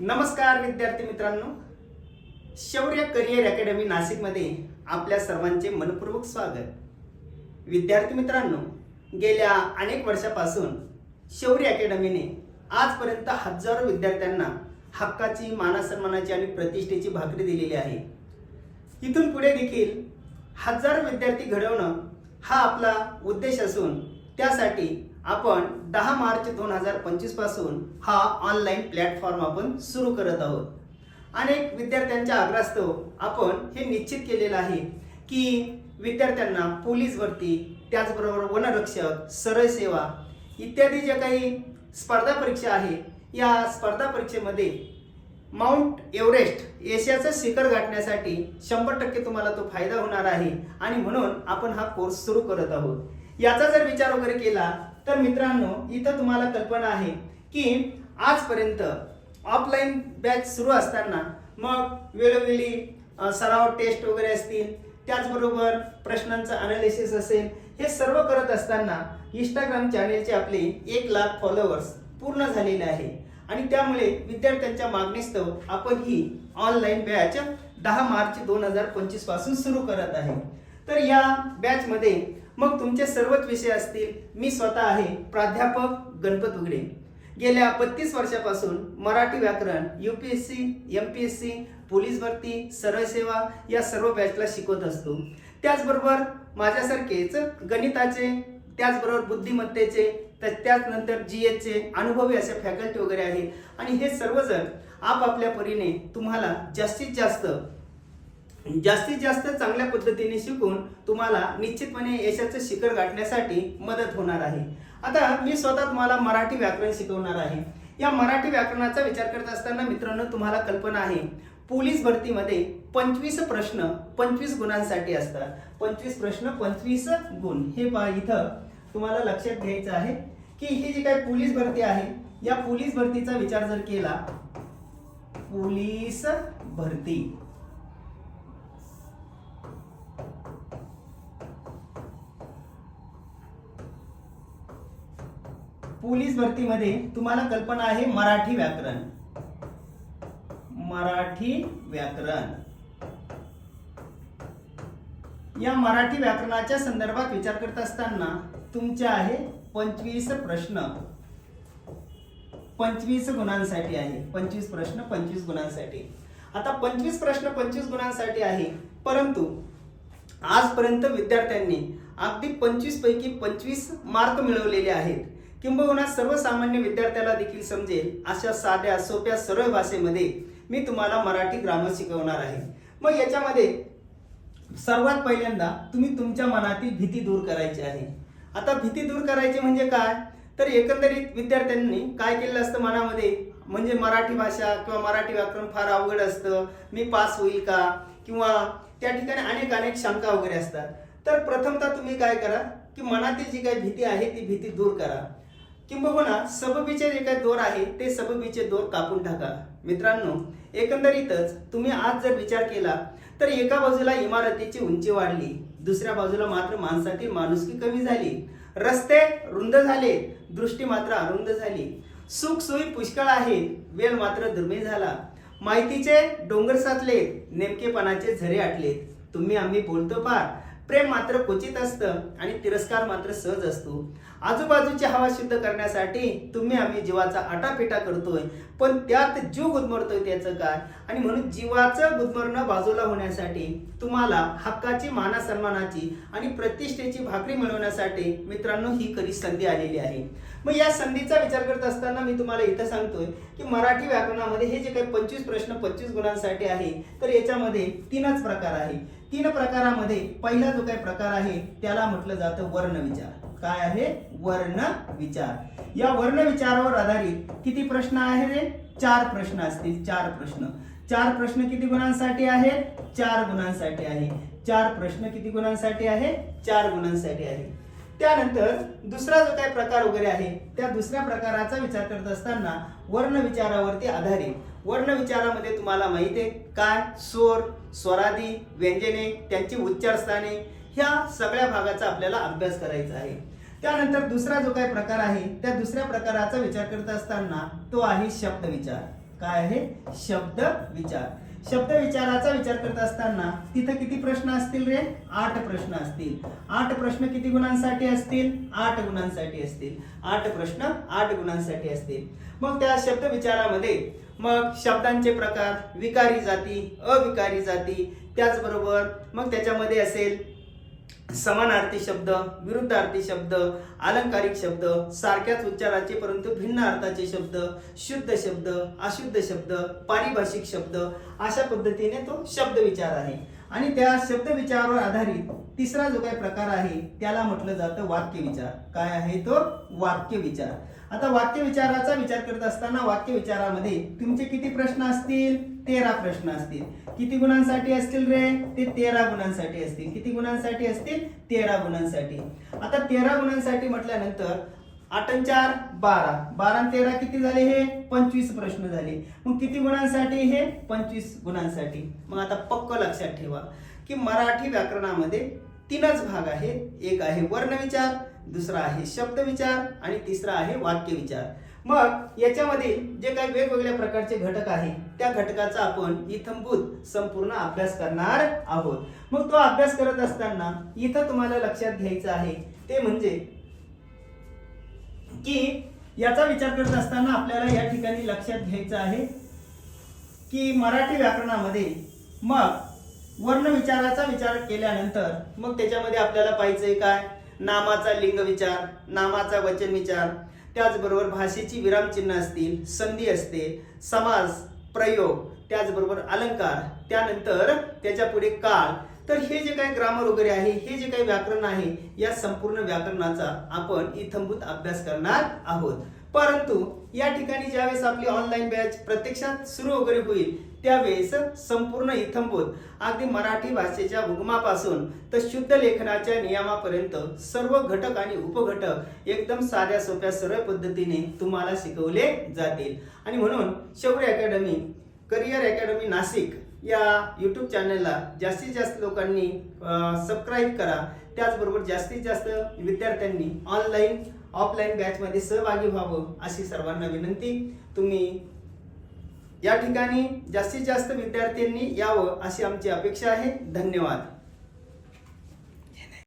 नमस्कार विद्यार्थी मित्रांनो. शौर्य करिअर अकॅडमी नाशिकमध्ये आपल्या सर्वांचे मनपूर्वक स्वागत. विद्यार्थी मित्रांनो गेल्या अनेक वर्षापासून शौर्य अकॅडमीने आजपर्यंत हजारो विद्यार्थ्यांना हक्काची मानासन्मानाची आणि प्रतिष्ठेची भाकरी दिलेली आहे. इथून पुढे देखील हजारो विद्यार्थी घडवणं हा आपला उद्देश असून त्यासाठी आपण दहा मार्च दोन हजार पंचवीसपासून हा ऑनलाईन प्लॅटफॉर्म आपण सुरू करत आहोत. अनेक विद्यार्थ्यांच्या आग्रहास्तव आपण हे निश्चित केलेलं आहे की विद्यार्थ्यांना पोलीस भरती त्याचबरोबर वनरक्षक सरळ सेवा इत्यादी ज्या काही स्पर्धा परीक्षा आहे या स्पर्धा परीक्षेमध्ये माउंट एव्हरेस्ट एशियाचं शिखर गाठण्यासाठी शंभर टक्के तुम्हाला तो फायदा होणार आहे. आणि म्हणून आपण हा कोर्स सुरू करत आहोत. याचा जर विचार वगैरे केला तर मित्रांनो इथं तुम्हाला कल्पना आहे की आजपर्यंत ऑफलाईन बॅच सुरू असताना मग वेळोवेळी सराव टेस्ट वगैरे असतील त्याचबरोबर प्रश्नांचं अनालिसिस असेल हे सर्व करत असताना इंस्टाग्राम चॅनेलचे आपले एक लाख फॉलोअर्स पूर्ण झालेले आहे. आणि त्यामुळे विद्यार्थ्यांच्या मागणीस्तव आपण ही ऑनलाईन बॅच दहा मार्च दोन हजार पंचवीसपासून सुरू करत आहे. तर या बॅचमध्ये मग तुमचे सर्वच विषय असतील. मी स्वतः आहे प्राध्यापक गणपत उघडे गेल्या बत्तीस वर्षापासून मराठी व्याकरण U P S C M P S C police भरती सरळ सेवा या सर्व बॅचला शिकवत असतो. त्याचबरोबर माझ्यासारखेच गणिताचे त्याचबरोबर बुद्धिमत्तेचे तर त्याचनंतर जी एचचे अनुभवी असे फॅकल्टी वगैरे आहे आणि हे सर्वजण आपापल्या परीने तुम्हाला जास्तीत जास्त जास्तीत जास्त चांगल्या पद्धतीने शिकून तुम्हाला निश्चितपणे यशाचं शिखर गाठण्यासाठी मदत होणार आहे. आता मी स्वतः तुम्हाला मराठी व्याकरण शिकवणार आहे. या मराठी व्याकरणाचा विचार करत असताना मित्रांनो तुम्हाला कल्पना आहे. पोलीस भरतीमध्ये पंचवीस प्रश्न पंचवीस गुणांसाठी असतात. पंचवीस प्रश्न पंचवीस गुण. हे पहा इथं तुम्हाला लक्षात घ्यायचं आहे की ही जी काही पोलीस भरती आहे या पोलीस भरतीचा विचार जर केला पोलीस भरती. पोलीस भरतीमध्ये तुम्हाला कल्पना आहे मराठी व्याकरण. मराठी व्याकरण. या मराठी व्याकरणाच्या संदर्भात विचार करत असताना तुमचे आहे पंचवीस प्रश्न. पंचवीस गुणांसाठी आहे. पंचवीस प्रश्न पंचवीस गुणांसाठी. आता पंचवीस प्रश्न पंचवीस गुणांसाठी आहे. परंतु आजपर्यंत विद्यार्थ्यांनी अगदी पंचवीस पैकी पंचवीस मार्क मिळवलेले आहेत. किंबहुना सर्वसामान्य विद्यार्थ्याला देखील समजेल अशा साध्या सोप्या सरळ भाषेमध्ये मी तुम्हाला मराठी ग्रामर शिकवणार आहे. मग याच्यामध्ये सर्वात पहिल्यांदा तुम्ही तुमच्या मनातील भीती दूर करायची आहे. आता भीती दूर करायची म्हणजे काय? तर एकंदरीत विद्यार्थ्यांनी काय केलेलं असतं मनामध्ये? म्हणजे मराठी भाषा किंवा मराठी व्याकरण फार अवघड असतं. मी पास होईल का? किंवा त्या ठिकाणी अनेक अनेक शंका वगैरे असतात. तर प्रथमतः तुम्ही काय करा की मनातील जी काही भीती आहे ती भीती दूर करा. किंबहुना सबबीचे जे काही दोर आहे ते सबबीचे दोर कापून टाका. मित्रांनो एकंदरीतच तुम्ही आज जर विचार केला तर एका बाजूला इमारतीची उंची वाढली दुसऱ्या बाजूला मात्र माणसातील माणुसकी कमी झाली. रस्ते रुंद झाले दृष्टी मात्र अरुंद झाली. सुख सोयी पुष्कळ आहे वेळ मात्र दुर्मिळ झाला. माहितीचे डोंगर साचले नेमकेपणाचे झरे आटले तुम्ही आम्ही बोलतो पार. प्रेम मात्र क्वचित असतं आणि तिरस्कार मात्र सहज असतो. आजूबाजूची हवा शुद्ध करण्यासाठी तुम्ही आम्ही जीवाचा आटापिटा करतोय पण त्यात जीव गुदमरतोय त्याचं काय? आणि म्हणून जीवाचं गुदमरणं बाजूला होण्यासाठी तुम्हाला हक्काची मानासन्मानाची आणि प्रतिष्ठेची भाकरी मिळवण्यासाठी मित्रांनो ही खरी संधी आलेली आहे. मग या संधीचा विचार करत असताना मी तुम्हाला इथं सांगतोय की मराठी व्याकरणामध्ये हे जे काही पंचवीस प्रश्न पंचवीस गुणांसाठी आहे तर याच्यामध्ये तीनच प्रकार आहे. तीन प्रकारामध्ये पहिला जो काही प्रकार आहे त्याला म्हटलं जातं वर्ण विचार. काय आहे? वर्ण विचार. या वर्ण विचारावर आधारित किती प्रश्न आहे रे चार प्रश्न असतील चार प्रश्न. चार प्रश्न किती गुणांसाठी आहेत? चार गुणांसाठी आहे. चार प्रश्न किती गुणांसाठी आहे? चार गुणांसाठी आहे. त्यानंतर दुसरा जो काही प्रकार वगैरे आहे त्या दुसऱ्या प्रकाराचा विचार करत असताना वर्ण विचारावरती आधारित वर्ण विचारामध्ये तुम्हाला माहिती आहे. काय? स्वर स्वरादी व्यंजने त्यांची उच्चारस्थाने ह्या सगळ्या भागाचा आपल्याला अभ्यास करायचा आहे. त्यानंतर दुसरा जो काही प्रकार आहे त्या दुसऱ्या प्रकाराचा विचार करत असताना तो आहे शब्द विचार काय आहे? शब्द विचार शब्द विचाराचा विचार करत असताना तिथं किती प्रश्न असतील रे? आठ प्रश्न असतील. आठ प्रश्न किती गुणांसाठी असतील? आठ गुणांसाठी असतील. आठ प्रश्न आठ गुणांसाठी असतील. मग त्या शब्द विचारामध्ये मग शब्दांचे प्रकार विकारी जाती अविकारी जाती त्याचबरोबर मग त्याच्यामध्ये असेल समानार्थी शब्द विरुद्धार्थी शब्द अलंकारिक शब्द सारख्याच उच्चाराचे परंतु भिन्न अर्थाचे शब्द शुद्ध शब्द अशुद्ध शब्द पारिभाषिक शब्द अशा पद्धतीने तो शब्द विचार आहे. आणि त्या शब्द विचारावर आधारित तिसरा जो काही प्रकार आहे त्याला म्हटलं जातं वाक्य विचार. काय आहे तो? वाक्य विचार. आता वाक्य विचाराचा विचार करत असताना वाक्य विचारामध्ये तुमचे किती प्रश्न असतील? तेरा प्रश्न असतील. किती गुणांसाठी असतील रे? ते तेरा गुणांसाठी असतील. किती गुणांसाठी असतील? तेरा गुणांसाठी. आता तेरा गुणांसाठी म्हटल्यानंतर आठ चार बारा. बारा तेरा किती झाले हे? पंचवीस प्रश्न झाले. मग किती गुणांसाठी हे? पंचवीस गुणांसाठी. मग आता पक्क लक्षात ठेवा की मराठी व्याकरणामध्ये तीनच भाग आहे एक आहे वर्णविचार दुसरा आहे शब्द विचार आणि तिसरा आहे वाक्य विचार मग याच्यामध्ये जे काही वेगवेगळ्या प्रकारचे घटक आहे त्या घटकाचा आपण इथंभूत संपूर्ण अभ्यास करणार आहोत. मग तो अभ्यास करत असताना इथं तुम्हाला लक्षात घ्यायचं आहे ते म्हणजे की याचा विचार करत असताना आपल्याला या ठिकाणी लक्षात घ्यायचं आहे की मराठी व्याकरणामध्ये मग वर्ण विचाराचा विचार केल्यानंतर मग त्याच्यामध्ये आपल्याला पाहिजे काय? नामाचा लिंग विचार नामाचा वचन विचार त्याचबरोबर भाषेची विरामचिन्ह असतील संधी असते समाज प्रयोग त्याचबरोबर अलंकार त्यानंतर त्याच्या पुढे काळ. तर हे जे काही ग्रामर वगैरे आहे हे जे काही व्याकरण आहे या संपूर्ण व्याकरणाचा आपण इथंभूत अभ्यास करणार आहोत. परंतु या ठिकाणी ज्यावेळेस आपली ऑनलाईन बॅच प्रत्यक्षात सुरू वगैरे होईल त्यावेळेस संपूर्ण इथंभूत अगदी मराठी भाषेच्या उगमापासून तर शुद्ध लेखनाच्या नियमापर्यंत सर्व घटक आणि उपघटक एकदम साध्या सोप्या सरळ पद्धतीने तुम्हाला शिकवले जातील. आणि म्हणून शौर्य अकॅडमी करिअर अकॅडमी नाशिक या यूट्यूब चॅनलला जास्तीत जास्त लोकांनी सबस्क्राईब करा. त्याचबरोबर जास्तीत जास्त विद्यार्थ्यांनी ऑनलाईन ऑफलाईन बॅचमध्ये सहभागी व्हावं अशी सर्वांना विनंती. तुम्ही या ठिकाणी जास्तीत जास्त विद्यार्थ्यांनी यावं अशी आमची अपेक्षा आहे. धन्यवाद.